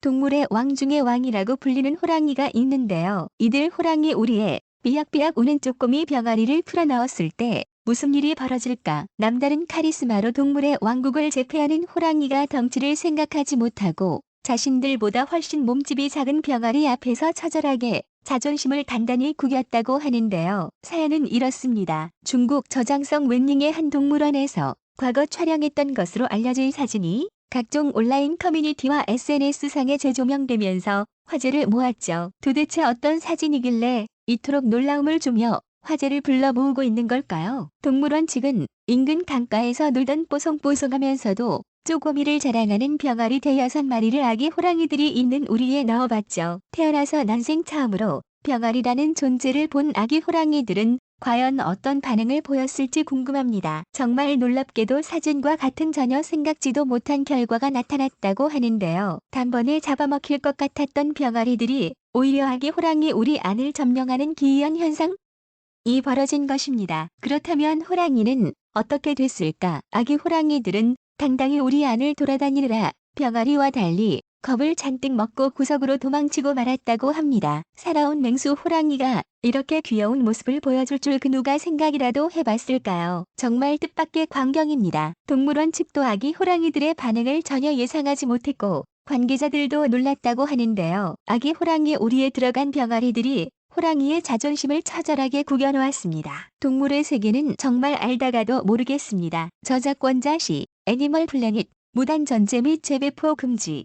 동물의 왕 중의 왕이라고 불리는 호랑이가 있는데요. 이들 호랑이 우리에 삐약삐약 우는 쪼꼬미 병아리를 풀어넣었을 때 무슨 일이 벌어질까? 남다른 카리스마로 동물의 왕국을 제패하는 호랑이가 덩치를 생각하지 못하고 자신들보다 훨씬 몸집이 작은 병아리 앞에서 처절하게 자존심을 단단히 구겼다고 하는데요. 사연은 이렇습니다. 중국 저장성 웬닝의 한 동물원에서 과거 촬영했던 것으로 알려진 사진이 각종 온라인 커뮤니티와 SNS상에 재조명되면서 화제를 모았죠. 도대체 어떤 사진이길래 이토록 놀라움을 주며 화제를 불러 모으고 있는 걸까요? 동물원 측은 인근 강가에서 놀던 뽀송뽀송하면서도 쪼꼬미를 자랑하는 병아리 대여섯 마리를 아기 호랑이들이 있는 우리에 넣어봤죠. 태어나서 난생 처음으로 병아리라는 존재를 본 아기 호랑이들은 과연 어떤 반응을 보였을지 궁금합니다. 정말 놀랍게도 사진과 같은 전혀 생각지도 못한 결과가 나타났다고 하는데요. 단번에 잡아먹힐 것 같았던 병아리들이 오히려 아기 호랑이 우리 안을 점령하는 기이한 현상? 이 벌어진 것입니다. 그렇다면 호랑이는 어떻게 됐을까? 아기 호랑이들은 당당히 우리 안을 돌아다니느라 병아리와 달리 겁을 잔뜩 먹고 구석으로 도망치고 말았다고 합니다. 살아온 맹수 호랑이가 이렇게 귀여운 모습을 보여줄 줄 그 누가 생각이라도 해봤을까요? 정말 뜻밖의 광경입니다. 동물원 측도 아기 호랑이들의 반응을 전혀 예상하지 못했고 관계자들도 놀랐다고 하는데요. 아기 호랑이 오리에 들어간 병아리들이 호랑이의 자존심을 처절하게 구겨놓았습니다. 동물의 세계는 정말 알다가도 모르겠습니다. 저작권자 시 애니멀 플래닛 무단 전제 및 재배포 금지